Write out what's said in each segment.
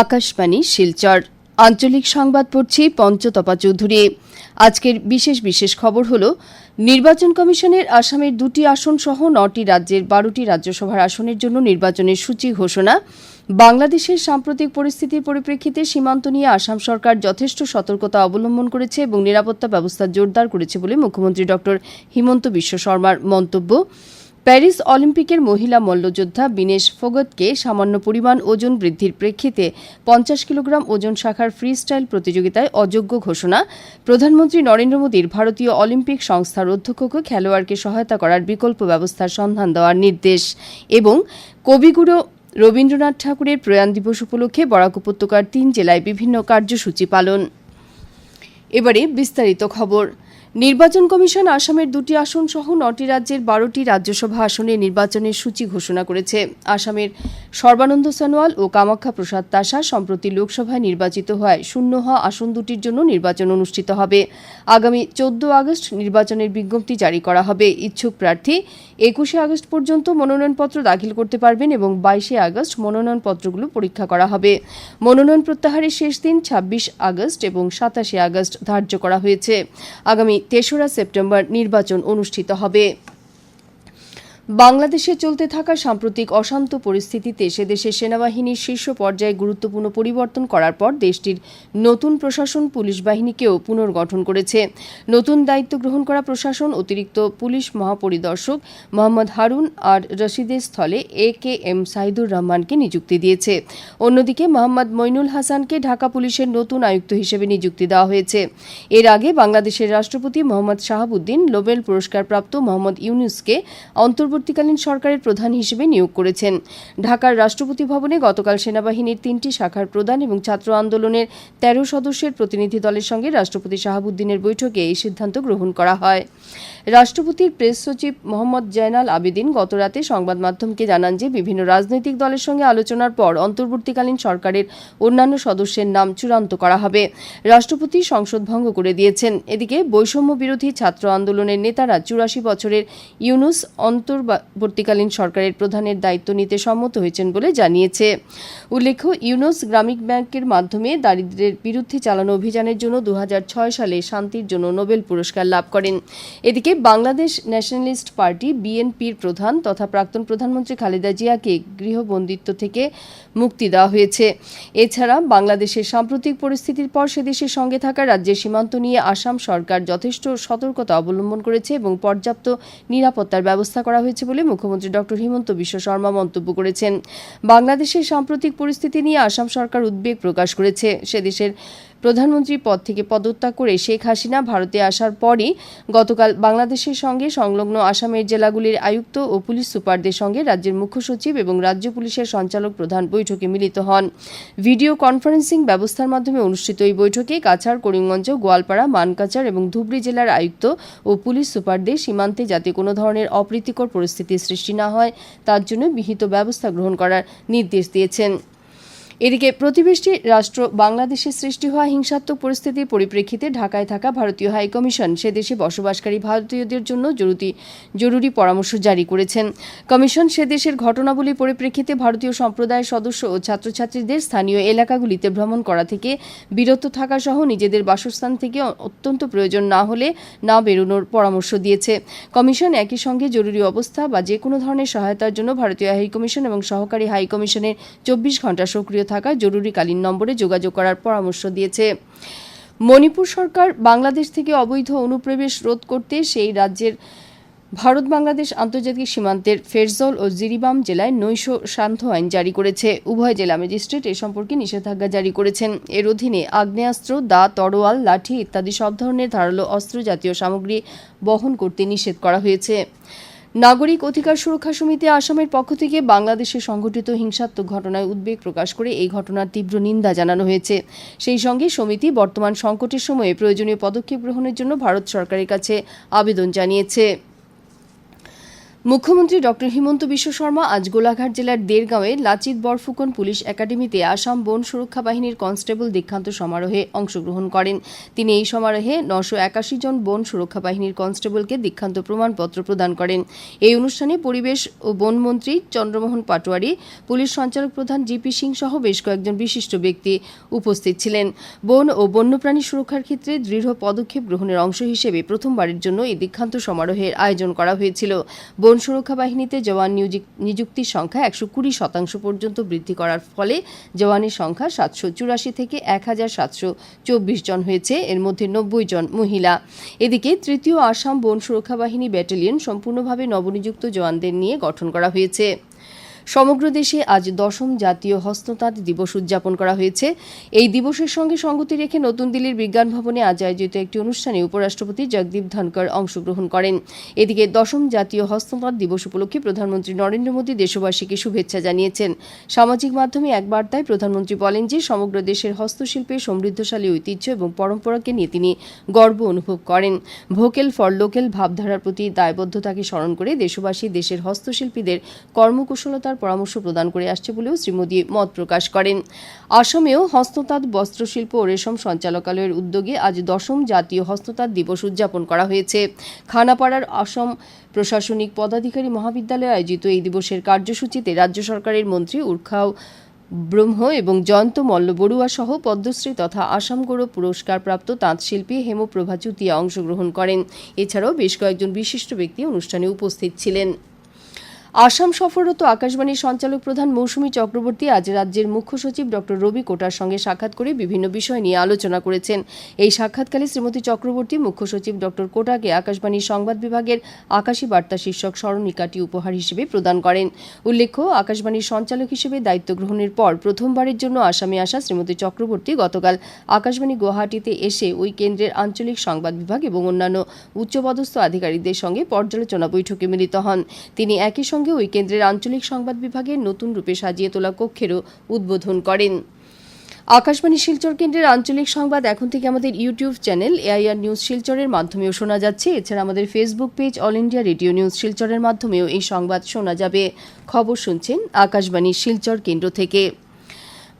আকাশবাণী, শিলচর। আঞ্চলিক সংবাদ পড়ছি পঞ্চতপা চৌধুরী। আজকের বিশেষ বিশেষ খবর হল, নির্বাচন কমিশনের আসামের দুটি আসন সহ নটি রাজ্যের বারোটি রাজ্যসভার আসনের জন্য নির্বাচনের সূচি ঘোষণা। বাংলাদেশের সাম্প্রতিক পরিস্থিতির পরিপ্রেক্ষিতে সীমান্ত নিয়ে আসাম সরকার যথেষ্ট সতর্কতা অবলম্বন করেছে এবং নিরাপত্তা ব্যবস্থা জোরদার করেছে বলে মুখ্যমন্ত্রী ড হিমন্ত বিশ্ব শর্মার মন্তব্য। প্যারিস অলিম্পিকের মহিলা মল্লযোদ্ধা বিনেশ ফোগতকে সামান্য পরিমাণ ওজন বৃদ্ধির প্রেক্ষিতে পঞ্চাশ কিলোগ্রাম ওজন শাখার ফ্রি স্টাইল প্রতিযোগিতায় অযোগ্য ঘোষণা। প্রধানমন্ত্রী নরেন্দ্র মোদীর ভারতীয় অলিম্পিক সংস্থার অধ্যক্ষকে খেলোয়াড়কে সহায়তা করার বিকল্প ব্যবস্থার সন্ধান দেওয়ার নির্দেশ এবং কবিগুরু রবীন্দ্রনাথ ঠাকুরের প্রয়াণ দিবস উপলক্ষে বরাক উপত্যকার তিন জেলায় বিভিন্ন কার্যসূচি পালন। এবারে বিস্তারিত খবর। নির্বাচন কমিশন আসামের দুটি আসন সহ নটি রাজ্যের বারোটি রাজ্যসভা আসনে নির্বাচনের সূচি ঘোষণা করেছে। আসামের সর্বানন্দ সোনোয়াল ও কামাখ্যা প্রসাদ তাসা সম্প্রতি লোকসভায় নির্বাচিত হওয়ায় শূন্য হওয়া আসন দুটির জন্য নির্বাচন অনুষ্ঠিত হবে। আগামী চোদ্দ আগস্ট নির্বাচনের বিজ্ঞপ্তি জারি করা হবে। ইচ্ছুক প্রার্থী একুশে আগস্ট পর্যন্ত মনোনয়নপত্র দাখিল করতে পারবেন এবং বাইশে আগস্ট মনোনয়নপত্রগুলো পরীক্ষা করা হবে। মনোনয়ন প্রত্যাহারের শেষ দিন ছাব্বিশ আগস্ট এবং সাতাশে আগস্ট ধার্য করা হয়েছে। আগামী তেসরা সেপ্টেম্বর নির্বাচন অনুষ্ঠিত হবে। বাংলাদেশে চলতে থাকা সাম্প্রতিক অশান্ত পরিস্থিতিতে সে দেশের সেনাবাহিনীর শীর্ষ পর্যায়ে গুরুত্বপূর্ণ পরিবর্তন করার পর দেশটির নতুন প্রশাসন পুলিশ বাহিনীকেও পুনর্গঠন করেছে। নতুন দায়িত্ব গ্রহণ করা প্রশাসন অতিরিক্ত পুলিশ মহাপরিদর্শক মোহাম্মদ হারুন আর রশিদের স্থলে এ কে এম সাইদুর রহমানকে নিযুক্তি দিয়েছে। অন্যদিকে মোহাম্মদ মইনুল হাসানকে ঢাকা পুলিশের নতুন আয়ুক্ত হিসেবে নিযুক্তি দেওয়া হয়েছে। এর আগে বাংলাদেশের রাষ্ট্রপতি মোহাম্মদ শাহাবুদ্দিন, নোবেল পুরস্কারপ্রাপ্ত মোহাম্মদ ইউনুসকে অন্তর্বর্তী অন্তর্বর্তীকালীন সরকারের প্রধান হিসেবে নিয়োগ করেছেন। ঢাকার রাষ্ট্রপতি ভবনে গতকাল সেনাবাহিনীর তিনটি শাখার প্রধান এবং ছাত্র আন্দোলনের তেরো সদস্যের প্রতিনিধি দলের সঙ্গে রাষ্ট্রপতি শাহাবুদ্দিনের বৈঠকে এই সিদ্ধান্ত গ্রহণ করা হয়। রাষ্ট্রপতির প্রেস সচিব মোহাম্মদ জয়নাল আবেদিন গতরাতে সংবাদ মাধ্যমকে জানান যে, বিভিন্ন রাজনৈতিক দলের সঙ্গে আলোচনার পর অন্তর্বর্তীকালীন সরকারের অন্যান্য সদস্যের নাম চূড়ান্ত করা হবে। রাষ্ট্রপতি সংসদ ভঙ্গ করে দিয়েছেন। এদিকে বৈষম্য বিরোধী ছাত্র আন্দোলনের নেতারা চুরাশি বছরের ইউনুস অন্তর্বর্তীকালীন সরকারের প্রধানের দায়িত্ব নিতে সম্মত হয়েছেন বলে জানিয়েছে। উল্লেখ্য, ইউনোস গ্রামীণ ব্যাংকের মাধ্যমে দারিদ্র্যের বিরুদ্ধে চালানো অভিযানের জন্য দু হাজার ছয় সালে শান্তির জন্য নোবেল পুরস্কার লাভ করেন। এদিকে বাংলাদেশ ন্যাশনালিস্ট পার্টি, বিএনপির প্রধান তথা প্রাক্তন প্রধানমন্ত্রী খালেদা জিয়াকে গৃহবন্দিত্ব থেকে মুক্তি দেওয়া হয়েছে। এছাড়া বাংলাদেশের সাম্প্রতিক পরিস্থিতির পর সে দেশের সঙ্গে থাকা রাজ্যের সীমান্ত নিয়ে আসাম সরকার যথেষ্ট সতর্কতা অবলম্বন করেছে এবং পর্যাপ্ত নিরাপত্তার ব্যবস্থা করা হয়েছে। বলে মুখ্যমন্ত্রী ড হিমন্ত বিশ্ব শর্মা মন্তব্য করেছেন। বাংলাদেশের সাম্প্রতিক পরিস্থিতি নিয়ে আসাম সরকার উদ্বেগ প্রকাশ করেছে। সে দেশের প্রধানমন্ত্রী পদ থেকে পদত্যাগ করে শেখ হাসিনা ভারতে আসার পরই গতকাল বাংলাদেশের সঙ্গে সংলগ্ন আসামের জেলাগুলির আয়ুক্ত ও পুলিশ সুপারদের সঙ্গে রাজ্যের মুখ্য সচিব এবং রাজ্য পুলিশের সঞ্চালক প্রধান বৈঠকে মিলিত হন। ভিডিও কনফারেন্সিং ব্যবস্থার মাধ্যমে অনুষ্ঠিত এই বৈঠকে কাছাড়, করিমগঞ্জ, গোয়ালপাড়া, মানকাচার এবং ধুবড়ী জেলার আয়ুক্ত ও পুলিশ সুপারদের সীমান্তে যাতে কোনো ধরনের অপ্রীতিকর পরিস্থিতির সৃষ্টি না হয়, তার জন্য বিহিত ব্যবস্থা গ্রহণ করার নির্দেশ দিয়েছেন। এদিকে প্রতিবেশী রাষ্ট্র বাংলাদেশে সৃষ্টি হওয়া হিংসাত্মক পরিস্থিতির পরিপ্রেক্ষিতে ঢাকায় থাকা ভারতীয় হাইকমিশন সে দেশে বসবাসকারী ভারতীয়দের জন্য জরুরি জরুরি পরামর্শ জারি করেছেন। কমিশন সে দেশের ঘটনাবলীর পরিপ্রেক্ষিতে ভারতীয় সম্প্রদায়ের সদস্য ও ছাত্রছাত্রীদের স্থানীয় এলাকাগুলিতে ভ্রমণ করা থেকে বিরত থাকা সহ নিজেদের বাসস্থান থেকে অত্যন্ত প্রয়োজন না হলে না বেরোনোর পরামর্শ দিয়েছে। কমিশন একই সঙ্গে জরুরি অবস্থা বা যে কোনো ধরনের সহায়তার জন্য ভারতীয় হাইকমিশন এবং সহকারী হাইকমিশনের চব্বিশ ঘণ্টা সক্রিয় থাকা জরুরিকালীন নম্বরে যোগাযোগ করার পরামর্শ দিয়েছে। মণিপুর সরকার বাংলাদেশ থেকে অবৈধ অনুপ্রবেশ রোধ করতে সেই রাজ্যের ভারত বাংলাদেশ আন্তর্জাতিক সীমান্তের ফেরজল ও জিরিবাম জেলায় নৈশ শান্ত আইন জারি করেছে। উভয় জেলা ম্যাজিস্ট্রেট এ সম্পর্কে নিষেধাজ্ঞা জারি করেছেন। এর অধীনে আগ্নেয়াস্ত্র, দা, তরোয়াল, লাঠি ইত্যাদি সব ধরনের ধারালো অস্ত্র জাতীয় সামগ্রী বহন করতে নিষেধ করা হয়েছে। নাগরিক অধিকার সুরক্ষা সমিতি আসামের পক্ষ থেকে বাংলাদেশে সংঘটিত হিংসাত্মক ঘটনায় উদ্বেগ প্রকাশ করে এই ঘটনার তীব্র নিন্দা জানানো হয়েছে। সেই সঙ্গে সমিতি বর্তমান সংকটের সময়ে প্রয়োজনীয় পদক্ষেপ গ্রহণের জন্য ভারত সরকারের কাছে আবেদন জানিয়েছে। মুখ্যমন্ত্রী ডক্টর হিমন্ত বিশ্ব শর্মা আজ গোলাঘাট জেলার দেরগাঁওয়ে লাচিত বরফুকন পুলিশ একাডেমিতে আসাম বন সুরক্ষা বাহিনীর কনস্টেবল দীক্ষান্ত সমারোহে অংশগ্রহণ করেন। তিনি এই সমারোহে নশো একাশি জন বন সুরক্ষা বাহিনীর কনস্টেবলকে দীক্ষান্ত প্রমাণপত্র প্রদান করেন। এই অনুষ্ঠানে পরিবেশ ও বনমন্ত্রী চন্দ্রমোহন পাটোয়ারি, পুলিশ সঞ্চালক প্রধান জিপি সিং সহ বেশ কয়েকজন বিশিষ্ট ব্যক্তি উপস্থিত ছিলেন। বন ও বন্যপ্রাণী সুরক্ষার ক্ষেত্রে দৃঢ় পদক্ষেপ গ্রহণের অংশ হিসেবে প্রথমবারের জন্য এই দীক্ষান্ত সমারোহের আয়োজন করা হয়েছিল। বন সুরক্ষা বাহিনীতে জওয়ান নিযুক্তির সংখ্যা একশো কুড়ি শতাংশ পর্যন্ত বৃদ্ধি করার ফলে জওয়ানের সংখ্যা সাতশো চুরাশি থেকে এক হাজার সাতশো চব্বিশ জন হয়েছে। এর মধ্যে নব্বই জন মহিলা। এদিকে তৃতীয় আসাম বন সুরক্ষা বাহিনী ব্যাটালিয়ন সম্পূর্ণভাবে নবনিযুক্ত জওয়ানদের নিয়ে গঠন করা হয়েছে। সমগ্র দেশে আজ দশম জাতীয় হস্ততাঁত দিবস উদযাপন করা হয়েছে। এই দিবসের সঙ্গে সঙ্গতি রেখে নতুন দিল্লির বিজ্ঞান ভবনে আজ আয়োজিত একটি অনুষ্ঠানে উপরাষ্ট্রপতি জগদীপ ধনকর অংশগ্রহণ করেন। এদিকে দশম জাতীয় হস্ততাঁত দিবস উপলক্ষে প্রধানমন্ত্রী নরেন্দ্র মোদী দেশবাসীকে শুভেচ্ছা জানিয়েছেন। সামাজিক মাধ্যমে এক বার্তায় প্রধানমন্ত্রী বলেন যে, সমগ্র দেশের হস্তশিল্পের সমৃদ্ধশালী ঐতিহ্য এবং পরম্পরাকে নিয়ে তিনি গর্ব অনুভব করেন। ভোকেল ফর লোকেল ভাবধারার প্রতি দায়বদ্ধতাকে স্মরণ করে দেশবাসী দেশের হস্তশিল্পীদের কর্মকুশলতার পরামর্শ প্রদান করে আসছে বলেও শ্রী মোদী মত প্রকাশ করেন। আসামেও হস্ততাঁত বস্ত্রশিল্প ও রেশম সঞ্চালকালয়ের উদ্যোগে আজ দশম জাতীয় হস্ততাঁত দিবস উদযাপন করা হয়েছে। খানাপাড়ার আসাম প্রশাসনিক পদাধিকারী মহাবিদ্যালয়ে আয়োজিত এই দিবসের কার্যসূচিতে রাজ্য সরকারের মন্ত্রী উর্খাও ব্রহ্ম এবং জয়ন্ত মল্ল বড়ুয়া সহ পদ্মশ্রী তথা আসাম গৌরব পুরস্কারপ্রাপ্ত তাঁতশিল্পী হেমপ্রভা চুতিয়া অংশগ্রহণ করেন। এছাড়াও বেশ কয়েকজন বিশিষ্ট ব্যক্তি অনুষ্ঠানে উপস্থিত ছিলেন। আসাম সফররত আকাশবাণীর সঞ্চালক প্রধান মৌসুমী চক্রবর্তী আজ রাজ্যের মুখ্য সচিব ডক্টর রবি কোটার সঙ্গে সাক্ষাৎ করে বিভিন্ন বিষয় নিয়ে আলোচনা করেছেন। এই সাক্ষাৎকালে শ্রীমতী চক্রবর্তী মুখ্য সচিব ডক্টর কোটাকে আকাশবাণীর সংবাদ বিভাগের আকাশী বার্তা শীর্ষক স্মরণিকাটি উপহার হিসেবে প্রদান করেন। উল্লেখ্য, আকাশবাণীর সঞ্চালক হিসেবে দায়িত্ব গ্রহণের পর প্রথমবারের জন্য আসামে আসা শ্রীমতী চক্রবর্তী গতকাল আকাশবাণী গুয়াহাটিতে এসে ওই কেন্দ্রের আঞ্চলিক সংবাদ বিভাগ এবং অন্যান্য উচ্চপদস্থ আধিকারিকদের সঙ্গে পর্যালোচনা বৈঠকে মিলিত হন। তিনি একই সঙ্গে ওই কেন্দ্রের আঞ্চলিক সংবাদ বিভাগের নতুন রূপে সাজিয়ে তোলা কক্ষেরও উদ্বোধন করেন। আকাশবাণী শিলচর কেন্দ্রের আঞ্চলিক সংবাদ এখন থেকে আমাদের ইউটিউব চ্যানেল এআইআর নিউজ শিলচরের মাধ্যমেও শোনা যাচ্ছে। এছাড়া আমাদের Facebook page All India Radio News শিলচরের মাধ্যমেও এই সংবাদ শোনা যাবে। খবর শুনছেন আকাশবাণী শিলচর কেন্দ্র থেকে।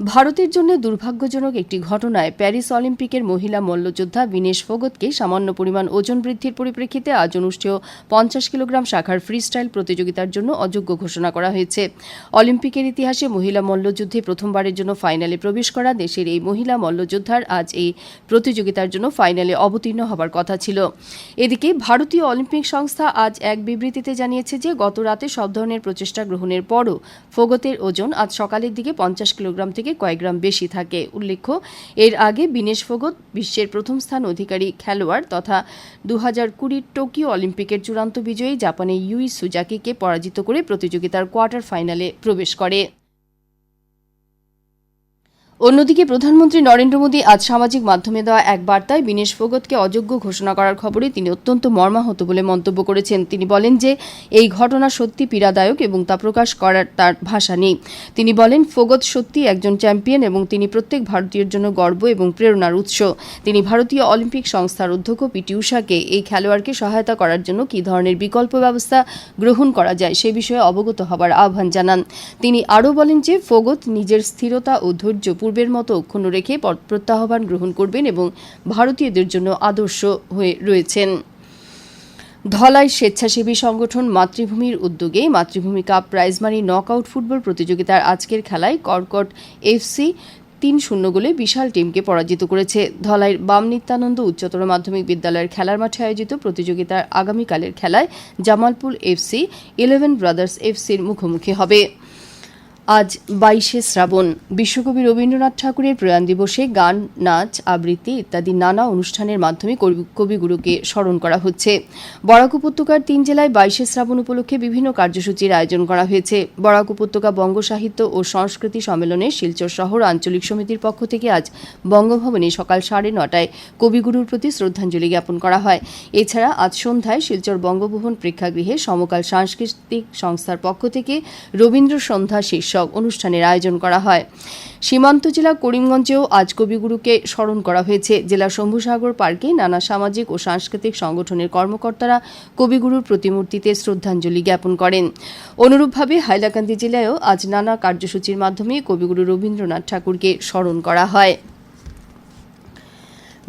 ভারতের জন্য দুর্ভাগ্যজনক একটি ঘটনায় প্যারিস অলিম্পিকের মহিলা মল্লযোদ্ধা বিনেশ ফোগতকে সামান্য পরিমাণ ওজন বৃদ্ধির পরিপ্রেক্ষিতে আজ অনুষ্ঠেয় পঞ্চাশ কিলোগ্রাম শাখার ফ্রিস্টাইল প্রতিযোগিতার জন্য অযোগ্য ঘোষণা করা হয়েছে। অলিম্পিকের ইতিহাসে মহিলা মল্লযুদ্ধে প্রথমবারের জন্য ফাইনালে প্রবেশ করা দেশের এই মহিলা মল্লযোদ্ধার আজ এই প্রতিযোগিতার জন্য ফাইনালে অবতীর্ণ হবার কথা ছিল। এদিকে ভারতীয় অলিম্পিক সংস্থা আজ এক বিবৃতিতে জানিয়েছে যে, গত রাতে সব ধরনের প্রচেষ্টা গ্রহণের পরও ফোগতের ওজন আজ সকালের দিকে পঞ্চাশ কিলোগ্রাম থেকে কয়েক গ্রাম বেশি থাকে। উল্লেখ্য, এর আগে বিনেশ ফোগত বিশ্বের প্রথম স্থান অধিকারী খেলোয়াড় তথা দু হাজার কুড়ির টোকিও অলিম্পিকের চূড়ান্ত বিজয়ী জাপানের ইউই সুজাকিকে পরাজিত করে প্রতিযোগিতার কোয়ার্টার ফাইনালে প্রবেশ করে। অন্যদিকে প্রধানমন্ত্রী নরেন্দ্র মোদী আজ সামাজিক মাধ্যমে দেওয়া এক বার্তায় বিনেশ ফোগতকে অযোগ্য ঘোষণা করার খবরে তিনি অত্যন্ত মর্মাহত বলে মন্তব্য করেছেন। তিনি বলেন যে, এই ঘটনা সত্যি পীড়াদায়ক এবং তা প্রকাশ করার তার ভাষা নেই। তিনি বলেন, ফোগত সত্যি একজন চ্যাম্পিয়ন এবং তিনি প্রত্যেক ভারতীয়ের জন্য গর্ব এবং প্রেরণার উৎস। তিনি ভারতীয় অলিম্পিক সংস্থার অধ্যক্ষ পিটি উষাকে এই খেলোয়াড়কে সহায়তা করার জন্য কী ধরনের বিকল্প ব্যবস্থা গ্রহণ করা যায় সে বিষয়ে অবগত হবার আহ্বান জানান। তিনি আরও বলেন যে, ফোগত নিজের স্থিরতা ও ধৈর্য পূর্বের মতো অক্ষুণ্ণ রেখে প্রত্যাহ্বান গ্রহণ করবেন এবং ভারতীয়দের জন্য আদর্শ হয়ে রয়েছেন। ধলাই স্বেচ্ছাসেবী সংগঠন মাতৃভূমির উদ্যোগে মাতৃভূমি কাপ প্রাইজমানি নকআউট ফুটবল প্রতিযোগিতার আজকের খেলায় কর্কট এফসি তিন শূন্য গোলে বিশাল টিমকে পরাজিত করেছে। ধলাইয়ের বাম নিত্যানন্দ উচ্চতর মাধ্যমিক বিদ্যালয়ের খেলার মাঠে আয়োজিত প্রতিযোগিতার আগামীকালের খেলায় জামালপুর এফসি ইলেভেন ব্রাদার্স এফসির মুখোমুখি হবে। আজ বাইশে শ্রাবণ। বিশ্বকবি রবীন্দ্রনাথ ঠাকুরের প্রয়াণ দিবসে গান, নাচ, আবৃত্তি ইত্যাদি নানা অনুষ্ঠানের মাধ্যমে কবি- কবিগুরুকে স্মরণ করা হচ্ছে। বরাক উপত্যকার তিন জেলায় বাইশে শ্রাবণ উপলক্ষে বিভিন্ন কার্যসূচির আয়োজন করা হয়েছে। বরাক উপত্যকা বঙ্গ সাহিত্য ও সংস্কৃতি সম্মেলনে শিলচর শহর আঞ্চলিক সমিতির পক্ষ থেকে আজ বঙ্গভবনে সকাল সাড়ে নটায় কবিগুরুর প্রতি শ্রদ্ধাঞ্জলি জ্ঞাপন করা হয়। এছাড়া আজ সন্ধ্যায় শিলচর বঙ্গভবন প্রেক্ষাগৃহে সমকাল সাংস্কৃতিক সংস্থার পক্ষ থেকে রবীন্দ্র সন্ধ্যা শীর্ষক শীর্ষক অনুষ্ঠানের আয়োজন করা হয়। সীমান্ত জেলা করিমগঞ্জেও আজ কবিগুরুকে স্মরণ করা হয়েছে। জেলা শম্ভুসাগর পার্কে নানা সামাজিক ও সাংস্কৃতিক সংগঠনের কর্মকর্তারা কবিগুরুর প্রতিমূর্তিতে শ্রদ্ধাঞ্জলি জ্ঞাপন করেন। অনুরূপভাবে হাইলাকান্দি জেলায়ও আজ নানা কার্যসূচির মাধ্যমে কবিগুরু রবীন্দ্রনাথ ঠাকুরকে স্মরণ করা হয়।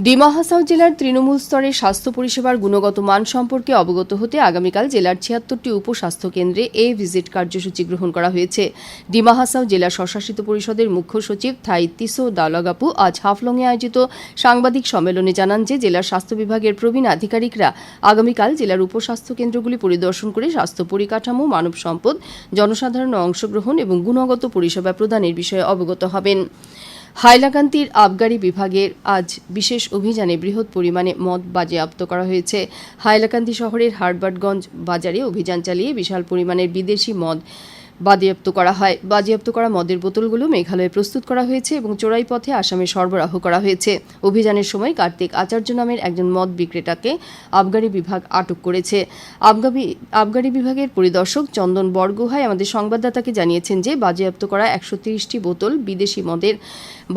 ডিমা হাসাও জেলার তৃণমূল স্তরে স্বাস্থ্য পরিষেবার গুণগত মান সম্পর্কে অবগত হতে আগামীকাল জেলার ছিয়াত্তরটি উপস্বাস্থ্য কেন্দ্রে এ ভিজিট কার্যসূচি গ্রহণ করা হয়েছে। ডিমা হাসাও জেলা স্বশাসিত পরিষদের মুখ্য সচিব থাই তিসো দালাগাপু আজ হাফলংয়ে আয়োজিত সাংবাদিক সম্মেলনে জানান যে জেলার স্বাস্থ্য বিভাগের প্রবীণ আধিকারিকরা আগামীকাল জেলার উপস্বাস্থ্য কেন্দ্রগুলি পরিদর্শন করে স্বাস্থ্য পরিকাঠামো, মানব সম্পদ, জনসাধারণের অংশগ্রহণ এবং গুণগত পরিষেবা প্রদানের বিষয়ে অবগত হবেন। হাইলাকান্দির আবগারি বিভাগের আজ বিশেষ অভিযানে বৃহৎ পরিমাণে মদ বাজেয়াপ্ত করা হয়েছে। হাইলাকান্দি শহরের হারবার্টগঞ্জ বাজারে অভিযান চালিয়ে বিশাল পরিমাণের বিদেশি মদ বাজেয়াপ্ত করা হয়। বাজেয়াপ্ত করা মদের বোতলগুলো মেঘালয়ে প্রস্তুত করা হয়েছে এবং চোরাই পথে আসামে সরবরাহ করা হয়েছে। অভিযানের সময় কার্তিক আচার্য নামের একজন মদ বিক্রেতাকে আবগারি বিভাগ আটক করেছে। আবগারি বিভাগের পরিদর্শক চন্দন বরগুহাই আমাদের সংবাদদাতাকে জানিয়েছেন যে, বাজেয়াপ্ত করা একশো বোতল বিদেশি মদের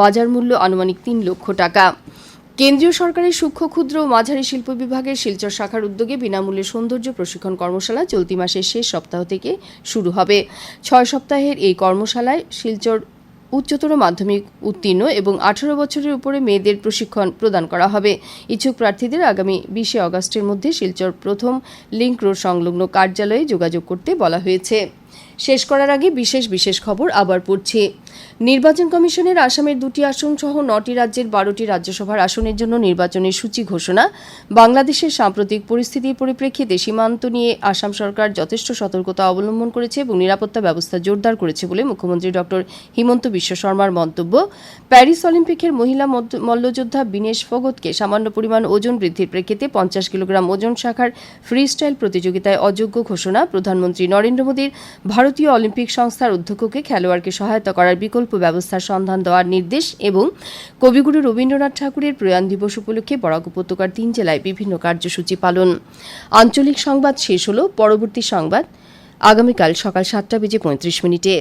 বাজার মূল্য আনুমানিক তিন লক্ষ টাকা। কেন্দ্রীয় সরকারের সূক্ষ্ম ক্ষুদ্র ও মাঝারি শিল্প বিভাগের শিলচর শাখার উদ্যোগে বিনামূল্যে সৌন্দর্য প্রশিক্ষণ কর্মশালা চলতি মাসের শেষ সপ্তাহ থেকে শুরু হবে। ছয় সপ্তাহের এই কর্মশালায় শিলচর উচ্চতর মাধ্যমিক উত্তীর্ণ এবং আঠারো বছরের উপরে মেয়েদের প্রশিক্ষণ প্রদান করা হবে। ইচ্ছুক প্রার্থীদের আগামী বিশে অগস্টের মধ্যে শিলচর প্রথম লিংক রোড সংলগ্ন কার্যালয়ে যোগাযোগ করতে বলা হয়েছে। শেষ করার আগে বিশেষ বিশেষ খবর আবার পড়ছি। নির্বাচন কমিশনের আসামের দুটি আসন সহ নটি রাজ্যের বারোটি রাজ্যসভার আসনের জন্য নির্বাচনের সূচি ঘোষণা, বাংলাদেশের সাম্প্রতিক পরিস্থিতির পরিপ্রেক্ষিতে সীমান্ত নিয়ে আসাম সরকার যথেষ্ট সতর্কতা অবলম্বন করেছে এবং নিরাপত্তা ব্যবস্থা জোরদার করেছে বলে মুখ্যমন্ত্রী ডক্টর হিমন্ত বিশ্ব শর্মার মন্তব্য। প্যারিস অলিম্পিকের মহিলা মল্লযোদ্ধা বিনেশ ফগতকে সামান্য পরিমাণ ওজন বৃদ্ধির প্রেক্ষিতে পঞ্চাশ কিলোগ্রাম ওজন শাখার ফ্রি স্টাইল প্রতিযোগিতায় অযোগ্য ঘোষণা, প্রধানমন্ত্রী নরেন্দ্র মোদীর ভারতীয় অলিম্পিক সংস্থার অধ্যক্ষকে খেলোয়াড়কে সহায়তা করার বিকল্প ব্যবস্থার সন্ধান দেওয়ার নির্দেশ এবং কবিগুরু রবীন্দ্রনাথ ঠাকুরের প্রয়াণ দিবস উপলক্ষে বরাক উপত্যকার তিন জেলায় বিভিন্ন কার্যসূচি পালন। আঞ্চলিক সংবাদ শেষ হল, পরবর্তী সংবাদ আগামীকাল সকাল সাতটা বেজে পঁয়ত্রিশ মিনিটে।